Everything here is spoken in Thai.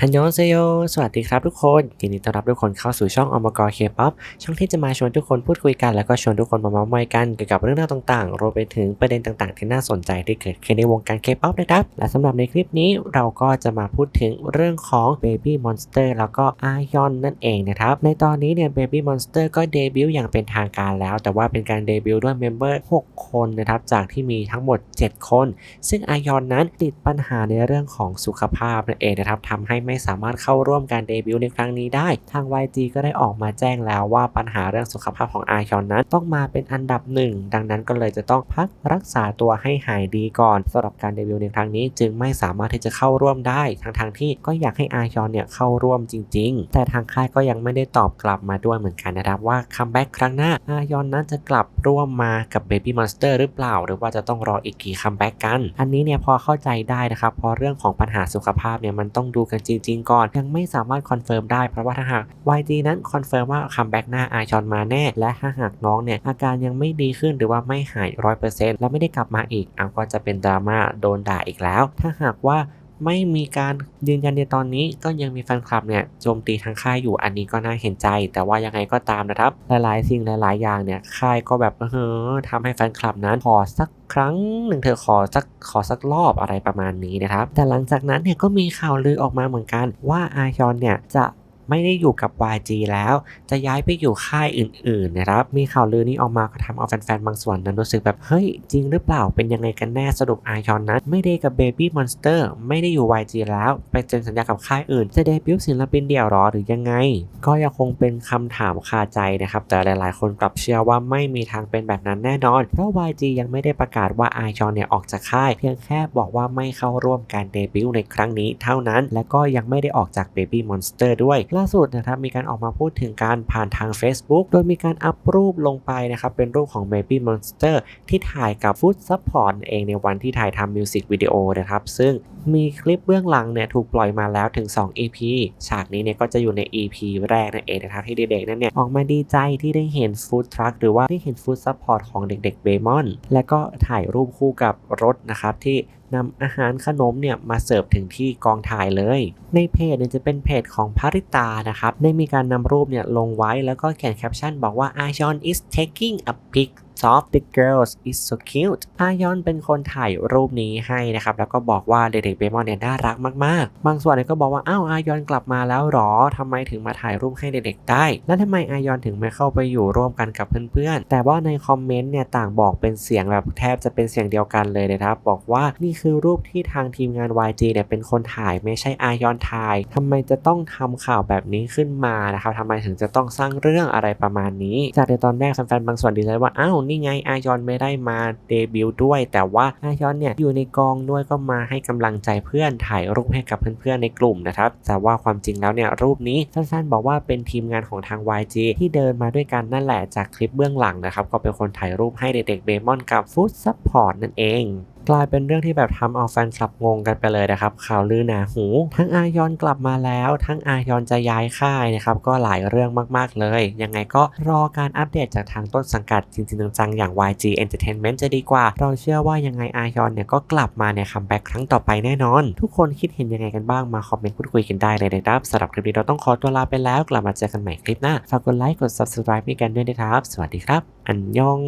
ฮันยองเซโย สวัสดีครับทุกคน ยินดีต้อนรับทุกคนเข้าสู่ช่องอมกรเคป๊อปช่องที่จะมาชวนทุกคนพูดคุยกัน แล้วก็ชวนทุกคนมาเมาท์มอยกันเกี่ยวกับเรื่องราวต่างๆ รวมไปถึงประเด็นต่างๆ ที่น่าสนใจที่เกิดขึ้นในวงการเคป๊อปนะครับ และสำหรับในคลิปนี้เราก็จะมาพูดถึงเรื่องของ Baby Monster แล้วก็อายอนนั่นเองนะครับ ในตอนนี้เนี่ย Baby Monster ก็เดบิวต์อย่างเป็นทางการแล้ว แต่ว่าเป็นการเดบิวต์ด้วยเมมเบอร์ 6 คนนะครับ จากที่มีทั้งหมด 7 คน ซึ่งอายอนนั้นติดปัญหาในเรื่องของสุขภาพนั่นเองนะครับทำให้ไม่สามารถเข้าร่วมการเดบิวต์ในครั้งนี้ได้ ทาง YG ก็ได้ออกมาแจ้งแล้วว่าปัญหาเรื่องสุขภาพของอายอนนั้นต้องมาเป็นอันดับหนึ่งดังนั้นก็เลยจะต้องพักรักษาตัวให้หายดีก่อนสำหรับการเดบิวต์ในครั้งนี้ จึงไม่สามารถที่จะเข้าร่วมได้ทั้งทางที่ก็อยากให้อายอนเนี่ยเข้าร่วมจริง ๆ แต่ทางค่ายก็ยังไม่ได้ตอบกลับมาด้วยเหมือนกันนะครับว่าคัมแบ็กครั้งหน้าอายอนนั้นจะกลับร่วมมากับ Baby Monster หรือเปล่า หรือว่าจะต้องรออีกกี่คัมแบ็กกัน อันนี้เนี่ยพอเข้าใจได้นะครับเพราะเรื่องของปัญหาสุขภาพเนี่ยมันต้องดูกันจริงๆ ก่อน ยังไม่สามารถคอนเฟิร์มได้เพราะว่าถ้าหาก YG นั้นคอนเฟิร์มว่าคัมแบ็กหน้าอาชอนมาแน่ และถ้าหากน้องเนี่ยอาการยังไม่ดีขึ้นหรือว่าไม่หายร้อยเปอร์เซ็นต์และไม่ได้กลับมาอีกอาก็จะเป็นดราม่าโดนด่าอีกแล้ว ถ้าหากว่า ไม่มีการยืนยันในตอนนี้ก็ยังมีแฟนคลับเนี่ยโจมตีทางค่ายอยู่อันนี้ก็น่าเห็นใจ แต่ว่ายังไงก็ตามนะครับ หลายๆ สิ่งหลาย ๆ อย่างเนี่ยค่ายก็แบบเออทำให้แฟนคลับนั้นขอสักครั้งหนึ่งเธอขอสักขอสักรอบอะไรประมาณนี้นะครับ แต่หลังจากนั้นเนี่ยก็มีข่าวลือออกมาเหมือนกันว่าอายอนเนี่ยจะ ไม่ได้อยู่กับ YG แล้ว จะย้ายไปอยู่ค่ายอื่นๆนะครับ มีข่าวลือนี้ออกมาก็ทำเอาแฟนๆ บางส่วนนั้นรู้สึกแบบ เฮ้ย จริงหรือเปล่าเป็นยังไงกันแน่สรุปอายอนนั้นไม่ได้กับ Baby Monster ไม่ได้อยู่ YG แล้ว ไปเซ็นสัญญากับค่ายอื่น จะเดบิวต์ศิลปินเดี่ยวหรอหรือยังไง ก็ยังคงเป็นคำถามคาใจนะครับ แต่หลายๆ คนกลับเชื่อว่าไม่มีทางเป็นแบบนั้นแน่นอน เพราะ YG ยังไม่ได้ประกาศว่าอายอนเนี่ยออกจากค่าย เพียงแค่บอกว่าไม่เข้าร่วมการเดบิวต์ในครั้งนี้เท่านั้น และก็ยังไม่ได้ออกจาก Baby Monster ด้วยล่าสุดนะครับมีการออกมาพูดถึงการผ่านทาง Facebook โดยมีการอัพรูปลงไปนะครับเป็นรูปของ Baby Monster ที่ถ่ายกับ Food Support เองในวันที่ถ่ายทำมิวสิกวิดีโอนะครับซึ่งมีคลิปเบื้องหลังเนี่ยถูกปล่อยมาแล้วถึง 2 EP ฉากนี้เนี่ยก็จะอยู่ใน EP แรกนั่นเองนะครับที่เด็กๆนั้นเนี่ยออกมาดีใจที่ได้เห็นฟู้ดทรัคหรือว่าได้เห็นฟู้ดซัพพอร์ตของเด็กๆเบมอนและก็ถ่ายรูปคู่กับรถนะครับที่ นำอาหารขนมเนี่ยมาเสิร์ฟถึงที่กองถ่ายเลย ในเพจเนี่ยจะเป็นเพจของพาริตานะครับได้มีการนำรูปเนี่ยลงไว้แล้วก็เขียนแคปชั่นบอกว่า a j o n is taking a pic of the girls is so cute อายอนเป็นคนถ่ายรูปนี้ให้นะครับ แล้วก็บอกว่าเด็กๆเบมอนเนี่ยน่ารักมากๆ บางส่วนเนี่ยก็บอกว่า อ้าว อายอนกลับมาแล้วหรอทำไมถึงมาถ่ายรูปให้เด็กๆได้ แล้วทำไมอายอนถึงไม่เข้าไปอยู่ร่วมกันกับเพื่อนๆ แต่ว่าในคอมเมนต์เนี่ยต่างบอกเป็นเสียงแบบแทบจะเป็นเสียงเดียวกันเลยนะครับ บอกว่านี่คือรูปที่ทางทีมงาน YG เนี่ยเป็นคนถ่ายไม่ใช่อายอนถ่ายทำไมจะต้องทำข่าวแบบนี้ขึ้นมานะครับทำไมถึงจะต้องสร้างเรื่องอะไรประมาณนี้ จากในตอนแรกแฟนๆบางส่วนดีใจว่า อ้าวนี่ไงอายอนไม่ได้มาเดบิวต์ด้วย แต่ว่าอายอนเนี่ยอยู่ในกองด้วยก็มาให้กำลังใจเพื่อนถ่ายรูปให้กับเพื่อนๆในกลุ่มนะครับแต่ว่าความจริงแล้วเนี่ยรูปนี้สั้นๆ บอกว่าเป็นทีมงานของทาง YG ที่เดินมาด้วยกันนั่นแหละจากคลิปเบื้องหลังนะครับก็เป็นคนถ่ายรูปให้เด็กๆเบมอนกับฟู้ดซัพพอร์ตนั่นเอง กลายเป็นเรื่องที่แบบทำเอาแฟนคลับงงกันไปเลยนะครับข่าวลือหนาหู ทั้งอายอนกลับมาแล้ว ทั้งอายอนจะย้ายค่ายนะครับก็หลายเรื่องมากๆเลย ยังไงก็รอการอัปเดตจากทางต้นสังกัดจริงๆจังๆอย่าง YG Entertainment จะดีกว่า เราเชื่อว่ายังไงอายอนเนี่ยก็กลับมาในคัมแบ็กครั้งต่อไปแน่นอน ทุกคนคิดเห็นยังไงกันบ้างมาคอมเมนต์พูดคุยกันได้เลยนะครับสำหรับคลิปนี้เราต้องขอตัวลาไปแล้ว กลับมาเจอกันใหม่คลิปหน้าฝากกดไลค์กด subscribe ให้กันด้วยนะครับ สวัสดีครับ อันยอง